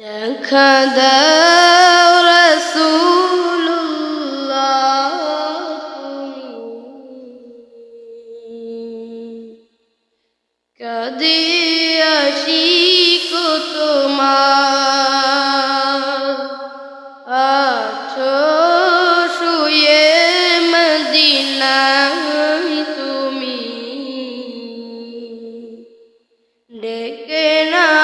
দেখা দাও রসুল্লাহ কদে আশিক তোমার আছো শুয়ে মদিনায় তুমি ডেকে নাও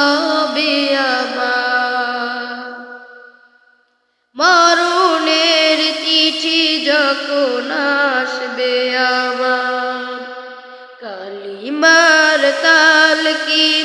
ہڑتال کی